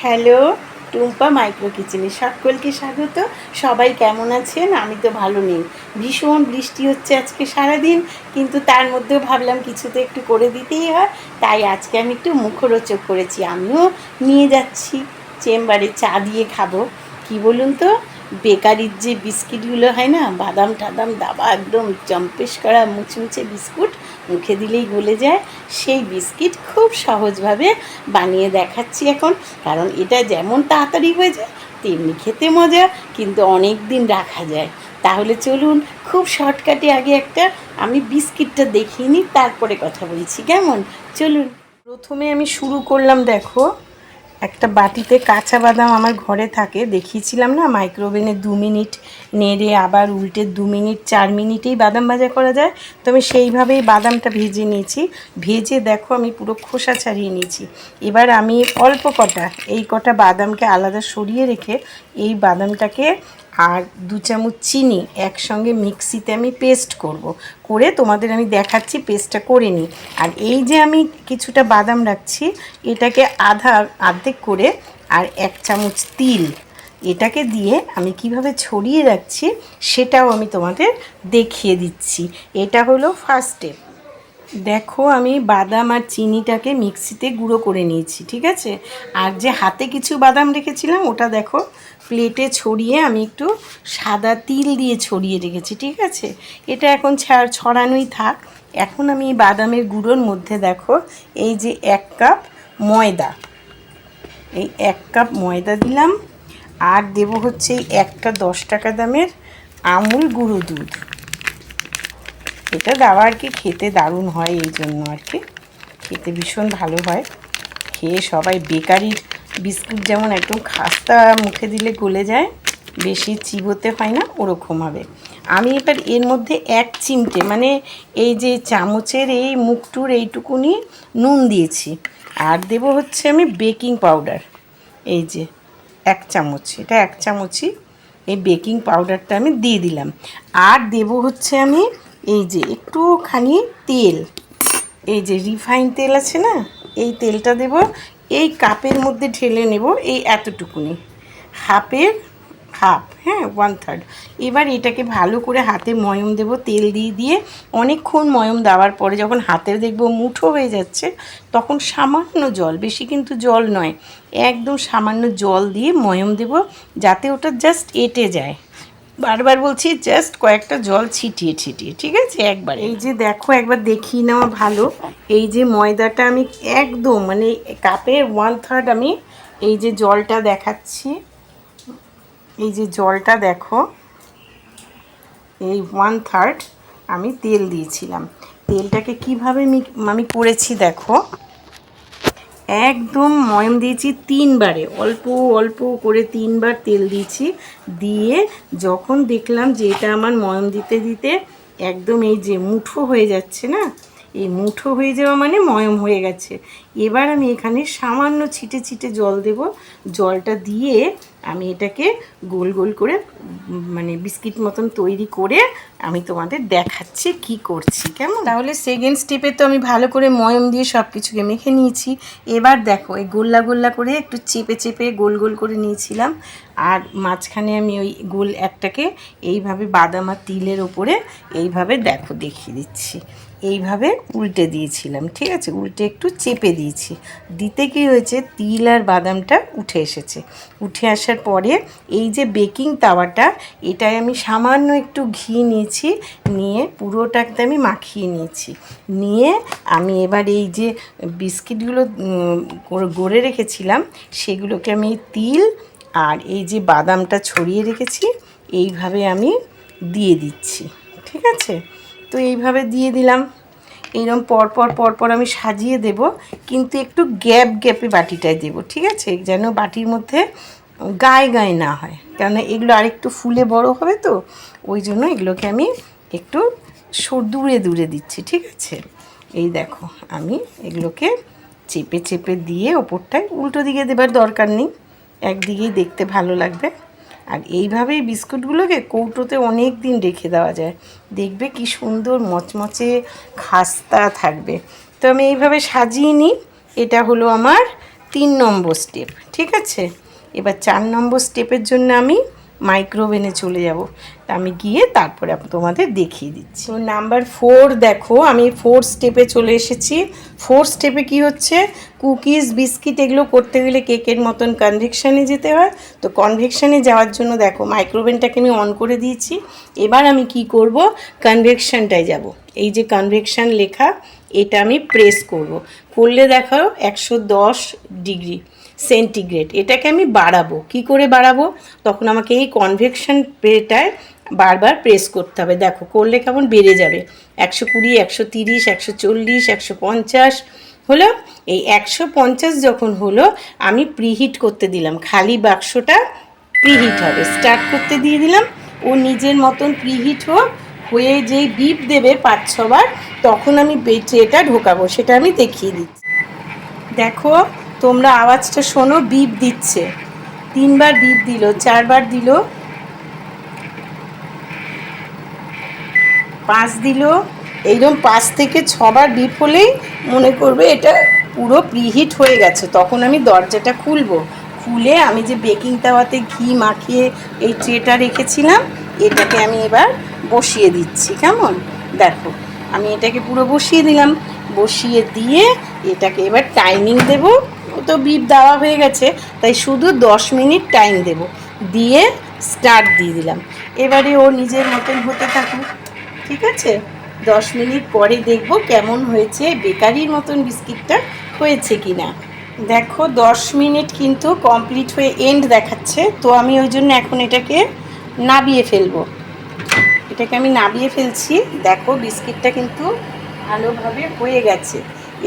Hello, Tumpa micro কিচেনে সকলকে স্বাগত। সবাই কেমন আছেন? আমি তো ভালো নেই। ভীষণ বৃষ্টি হচ্ছে আজকে সারাদিন, কিন্তু তার মধ্যেও ভাবলাম কিছু তো একটু করে দিতেই হয়। তাই আজকে আমি একটু মুখরোচক করেছি। আমিও নিয়ে যাচ্ছি, চেম্বারে চা দিয়ে খাব। কি বলুন তো? বেকারির যে বিস্কিটগুলো হয় না, বাদাম টাদাম দাবা একদম চম্পেশ করা মুচমুচে বিস্কুট মুখে দিলেই গলে যায়, সেই বিস্কিট খুব সহজভাবে বানিয়ে দেখাচ্ছি এখন। কারণ এটা যেমন তাড়াতাড়ি হয়ে যায়, তেমনি খেতে মজা, কিন্তু অনেক দিন রাখা যায়। তাহলে চলুন, খুব শর্টকাটে আগে একটা আমি বিস্কিটটা দেখিয়ে নিই, তারপরে কথা বলছি। কেমন? চলুন। প্রথমে আমি শুরু করলাম, দেখো। একটা বাটিতে কাঁচা বাদাম আমার ঘরে থাকে, দেখিয়েছিলাম না? মাইক্রোওভেনে দু মিনিট নেড়ে, আবার উল্টে দু মিনিট, চার মিনিটেই বাদাম ভাজা করা যায়। তো আমি সেইভাবেই বাদামটা ভেজে নিয়েছি। ভেজে দেখো, আমি পুরো খোসা ছাড়িয়ে নিয়েছি। এবার আমি অল্প কটা, এই কটা বাদামকে আলাদা সরিয়ে রেখে এই বাদামটাকে আর দু চামচ চিনি একসঙ্গে মিক্সিতে আমি পেস্ট করব। করে তোমাদের আমি দেখাচ্ছি, পেস্টটা করে নিই। আর এই যে আমি কিছুটা বাদাম রাখছি, এটাকে আধা আর্ধেক করে আর এক চামচ তিল, এটাকে দিয়ে আমি কীভাবে ছড়িয়ে রাখছি সেটাও আমি তোমাদের দেখিয়ে দিচ্ছি। এটা হলো ফার্স্ট স্টেপ দেখো, আমি বাদাম আর চিনিটাকে মিক্সিতে গুঁড়ো করে নিয়েছি, ঠিক আছে? আর যে হাতে কিছু বাদাম রেখেছিলাম, ওটা দেখো, প্লেটে ছড়িয়ে আমি একটু সাদা তিল দিয়ে ছড়িয়ে রেখেছি, ঠিক আছে? এটা এখন ছড়ানোই থাক। এখন আমি এই বাদামের গুঁড়োর মধ্যে দেখো, এই যে এক কাপ ময়দা। এই এক কাপ ময়দা দিলাম, আর দেবো হচ্ছে এই একটা দশ টাকা দামের আমুল গুঁড়ো দুধ। এটা দেওয়া আর কি, খেতে দারুণ হয় এই জন্য আর কি। খেতে ভীষণ ভালো হয়। খেয়ে সবাই বেকারির বিস্কুট যেমন একদম খাস্তা মুখে দিলে গলে যায়, বেশি চিবোতে হয় না, ওরকম হবে। আমি এবার এর মধ্যে এক চিমটে মানে এই যে চামচের এই মুখটুর এইটুকুনি নুন দিয়েছি। আর দেব হচ্ছে আমি বেকিং পাউডার, এই যে এক চামচ, এটা এক চামচই এই বেকিং পাউডারটা আমি দিয়ে দিলাম। আর দেব হচ্ছে আমি এই যে একটুখানি তেল। এই যে রিফাইন তেল আছে না, এই তেলটা দেব, এই কাপের মধ্যে ঢেলে নেব এই এতটুকুনি। হাফের হাফ হ্যাঁ ওয়ান থার্ড এবার এটাকে ভালো করে হাতে ময়ম দেব, তেল দিয়ে দিয়ে। অনেকক্ষণ ময়ম দেওয়ার পরে যখন হাতে দেখব মুঠো হয়ে যাচ্ছে, তখন সামান্য জল, বেশি কিন্তু জল নয়, একদম সামান্য জল দিয়ে ময়ম দেব, যাতে ওটা জাস্ট এঁটে যায়। বারবার বলছি জাস্ট কয়েকটা জল ছিটিয়ে ছিটিয়ে ঠিক আছে? একবার এই যে দেখো একবার দেখিয়ে নেওয়া ভালো। এই যে ময়দাটা আমি একদম মানে কাপের ওয়ান থার্ড আমি এই যে জলটা দেখাচ্ছি। এই যে জলটা দেখো এই ওয়ান থার্ড আমি তেল দিয়েছিলাম। তেলটাকে কীভাবে আমি করেছি দেখো। একদম ময়ম দিয়েছি তিনবারে। অল্প অল্প করে তিনবার তেল দিয়েছি। দিয়ে যখন দেখলাম যে এটা আমার ময়ম দিতে দিতে একদম এই যে মুঠো হয়ে যাচ্ছে না এই মুঠো হয়ে যাওয়া মানে ময়ম হয়ে গেছে। এবার আমি এখানে সামান্য ছিটে ছিটে জল দেব। জলটা দিয়ে আমি এটাকে গোল গোল করে মানে বিস্কিট মতন তৈরি করে আমি তোমাদের দেখাচ্ছি কি করছি, কেমন? তাহলে সেকেন্ড স্টেপে তো আমি ভালো করে ময়ম দিয়ে সব কিছুকে মেখে নিয়েছি। এবার দেখো, এই গোল্লা গোল্লা করে একটু চেপে চেপে গোল গোল করে নিয়েছিলাম। আর মাঝখানে আমি ওই গোল একটাকে এইভাবে বাদাম আর তিলের ওপরে এইভাবে দেখো দেখিয়ে দিচ্ছি। এইভাবে উল্টে দিয়েছিলাম, ঠিক আছে? উল্টে একটু চেপে দিয়েছি। দিতে কি হয়েছে? তিল আর বাদামটা উঠে এসেছে। উঠে আসার পরে এই যে বেকিং তাওয়াটা এটায় আমি সামান্য একটু ঘি নিয়েছি, নিয়ে পুরোটাকে আমি মাখিয়ে নিয়েছি। নিয়ে আমি এবার এই যে বিস্কিটগুলো গড়ে- রেখেছিলাম, সেগুলোকে আমি তিল আর এই যে বাদামটা ছড়িয়ে রেখেছি, এইভাবে আমি দিয়ে দিচ্ছি, ঠিক আছে? তো এইভাবে দিয়ে দিলাম। এইরকম পরপর পরপর আমি সাজিয়ে দেব, কিন্তু একটু গ্যাপ, গ্যাপে বাটিটায় দেব, ঠিক আছে? যেন বাটির মধ্যে গায়ে গায়ে না হয়। কেননা এগুলো আরেকটু ফুলে বড় হবে তো, ওই জন্য এগুলোকে আমি একটু দূরে দূরে দিচ্ছি, ঠিক আছে? এই দেখো, আমি এগুলোকে চেপে চেপে দিয়ে ওপরটায় উল্টো দিকে দেবার দরকার নেই। একদিকেই দেখতে ভালো লাগবে। আর এইভাবেই বিস্কুটগুলোকে কৌটোতে অনেক দিন রেখে দেওয়া যায়। দেখবে কি সুন্দর মচমচে খাস্তা থাকবে। তো আমি এইভাবে সাজিয়ে নিই। এটা হলো আমার তিন নম্বর স্টেপ, ঠিক আছে? এবার চার নম্বর স্টেপের জন্য আমি মাইক্রোওভেনে চলে যাব। তা আমি গিয়ে তারপরে তোমাদের দেখিয়ে দিচ্ছি। তো নাম্বার ফোর দেখো, আমি ফোর স্টেপে চলে এসেছি। ফোর স্টেপে কি হচ্ছে? কুকিজ বিস্কিট এগুলো করতে গেলে কেকের মতন কনভেকশানে যেতে হয়। তো কনভেকশানে যাওয়ার জন্য দেখো মাইক্রোওভেনটাকে আমি অন করে দিয়েছি। এবার আমি কি করব? কনভেকশানটায় যাব। এই যে কনভেকশান লেখা, এটা আমি প্রেস করব। করলে দেখো একশো দশ ডিগ্রি সেন্টিগ্রেড। এটাকে আমি বাড়াবো। কি করে বাড়াবো? তখন আমাকে এই কনভেকশন পেটায় বারবার প্রেস করতে হবে। দেখো, করলে কেমন? বেড়ে যাবে। একশো কুড়ি, একশো তিরিশ, একশো চল্লিশ, একশো পঞ্চাশ হলো। এই একশো পঞ্চাশ যখন হলো, আমি প্রিহিট করতে দিলাম। খালি বাক্সটা প্রিহিট হবে। স্টার্ট করতে দিয়ে দিলাম। ও নিজের মতন প্রিহিট হোক, হয়ে যেই বিপ দেবে পাঁচ ছবার, তখন আমি ট্রেটা ঢোকাবো। সেটা আমি দেখিয়ে দিচ্ছি। দেখো তোমরা আওয়াজটা শোনো বিপ দিচ্ছে। তিনবার বিপ দিল, চারবার দিল। পাঁচ দিল। এইরকম পাঁচ থেকে ছবার বিপ হলেই মনে করবে এটা পুরো প্রিহিট হয়ে গেছে। তখন আমি দরজাটা খুলবো। খুলে আমি যে বেকিং তাওয়াতে ঘি মাখিয়ে এই ট্রেটা রেখেছিলাম, এটাকে আমি এবার বসিয়ে দিচ্ছি, কেমন? দেখো, আমি এটাকে পুরো বসিয়ে দিলাম। বসিয়ে দিয়ে এটাকে এবার টাইমিং দেব। তো বিপ দেওয়া হয়ে গেছে, তাই শুধু দশ মিনিট টাইম দেব। দিয়ে স্টার্ট দিয়ে দিলাম। এবারে ও নিজের মতন হতে থাকুক, ঠিক আছে? দশ মিনিট পরে দেখব কেমন হয়েছে, বেকারির মতন বিস্কিটটা হয়েছে কি না দেখো, দশ মিনিট কিন্তু কমপ্লিট হয়ে এন্ড দেখাচ্ছে, তো আমি ওই জন্য এখন এটাকে নাবিয়ে ফেলব। এটাকে আমি নাবিয়ে ফেলছি। দেখো, বিস্কিটটা কিন্তু ভালোভাবে হয়ে গেছে।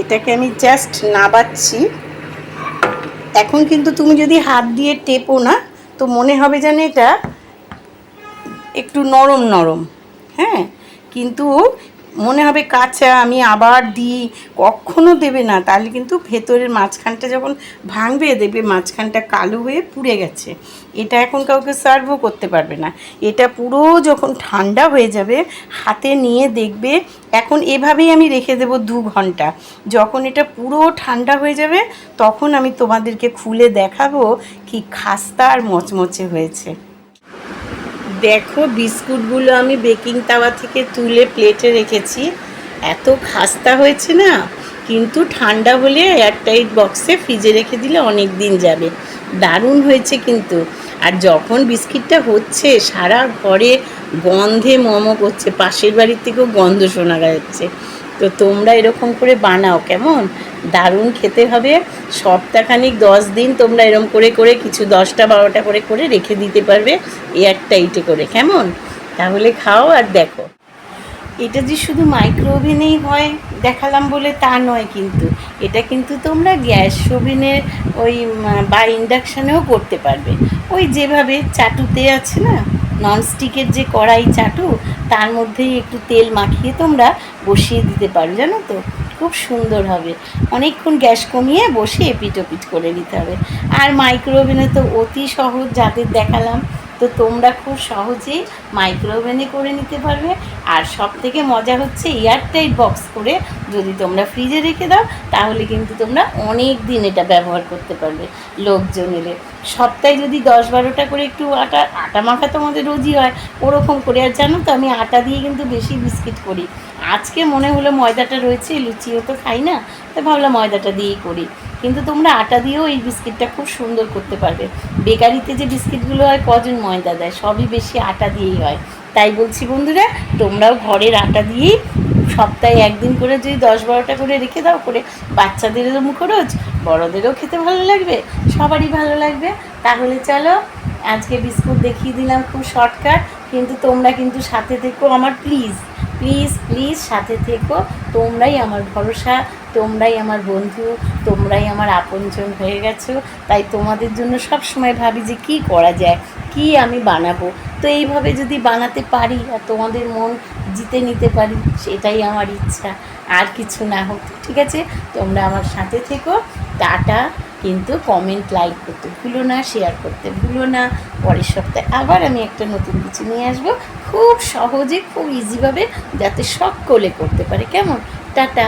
এটাকে আমি জাস্ট নাবাচ্ছি। এখন কিন্তু তুমি যদি হাত দিয়ে টেপো না, তো মনে হবে যেন এটা একটু নরম নরম হ্যাঁ? কিন্তু মনে হবে, কাঁচা, আমি আবার দিই। কখনো দেবে না। তাহলে কিন্তু ভেতরের মাঝখানটা যখন ভাঙবে, দেখবে মাঝখানটা কালো হয়ে পুড়ে গেছে। এটা এখন কাউকে সার্ভও করতে পারবে না। এটা পুরো যখন ঠান্ডা হয়ে যাবে, হাতে নিয়ে দেখবে, এখন এভাবেই আমি রেখে দেবো দু ঘণ্টা। যখন এটা পুরো ঠান্ডা হয়ে যাবে, তখন আমি তোমাদেরকে খুলে দেখাবো কি খাস্তা আর মচমচে হয়েছে। দেখো, বিস্কুটগুলো আমি বেকিং তাওয়া থেকে তুলে প্লেটে রেখেছি। এত খাস্তা হয়েছে না? কিন্তু ঠান্ডা হলে এয়ারটাইট বক্সে ফ্রিজে রেখে দিলে অনেক দিন যাবে। দারুণ হয়েছে কিন্তু। আর যখন বিস্কিটটা হচ্ছে, সারা ঘরে গন্ধে মমো করছে, পাশের বাড়ির থেকেও গন্ধ শোনা যাচ্ছে। তো তোমরা এরকম করে বানাও, কেমন? দারুণ খেতে হবে। সপ্তাহখানিক দশ দিন তোমরা এরকম করে করে কিছু দশটা বারোটা করে করে রেখে দিতে পারবে এয়ার টাইটে করে, কেমন? তাহলে খাও আর দেখো। এটা যে শুধু মাইক্রো ওভেনেই হয়, দেখালাম বলে তা নয় কিন্তু। এটা কিন্তু তোমরা গ্যাস ওভেনের ওই বা ইন্ডাকশানেও করতে পারবে। ওই যেভাবে চাটুতে আছে না ননস্টিকের যে কড়াই চাটু, তার মধ্যেই একটু তেল মাখিয়ে তোমরা বসিয়ে দিতে পারো, জানো তো? খুব সুন্দর হবে। অনেকক্ষণ গ্যাস কমিয়ে বসে এপিট ওপিট করে নিতে হবে। আর মাইক্রোওভেনে তো অতি সহজ যাদের দেখালাম। তো তোমরা খুব সহজেই মাইক্রোওভেনে করে নিতে পারবে। আর সব থেকে মজা হচ্ছে এয়ারটাইট বক্স করে যদি তোমরা ফ্রিজে রেখে দাও, তাহলে কিন্তু তোমরা অনেক দিন এটা ব্যবহার করতে পারবে লোকজন এলে। সপ্তাহে যদি দশ বারোটা করে একটু আটা আটা মাখা তো আমাদের রোজই হয়, ওরকম করে। আর জানো তো আমি আটা দিয়ে কিন্তু বেশি বিস্কিট করি। আজকে মনে হলো ময়দাটা রয়েছে, লুচিও তো খাই না, তাই ভাবলাম ময়দাটা দিয়েই করি। কিন্তু তোমরা আটা দিয়েও এই বিস্কিটটা খুব সুন্দর করতে পারবে। বেকারিতে যে বিস্কিটগুলো হয়, কজন ময়দা দেয়? সবই বেশি আটা দিয়েই হয়। তাই বলছি বন্ধুরা, তোমরাও ঘরের আটা দিয়েই সপ্তাহে একদিন করে যদি দশ বারোটা করে রেখে দাও, করে বাচ্চাদেরও মুখরোচ বড়দেরও খেতে ভালো লাগবে, সবারই ভালো লাগবে। তাহলে চলো, আজকে বিস্কুট দেখিয়ে দিলাম খুব শর্টকাট, কিন্তু তোমরা কিন্তু সাথে থেকো আমার প্লিজ প্লিজ প্লিজ সাথে থেকো। তোমরাই আমার ভরসা, তোমরাই আমার বন্ধু, তোমরাই আমার আপনজন হয়ে গেছো। তাই তোমাদের জন্য সব সময় ভাবি যে কি করা যায়, কি আমি বানাবো। তো এইভাবে যদি বানাতে পারি আর তোমাদের মন জিতে নিতে পারি, সেটাই আমার ইচ্ছা। আর কিছু না হোক, ঠিক আছে? তোমরা আমার সাথে থেকো। টাটা, কিন্তু কমেন্ট লাইক করতে ভুলো না শেয়ার করতে ভুলো না। পরের সপ্তাহে আবার আমি একটা নতুন কিছু নিয়ে আসব। খুব সহজে, খুব ইজিভাবে যাতে সকলে করতে পারে। কেমন? টাটা।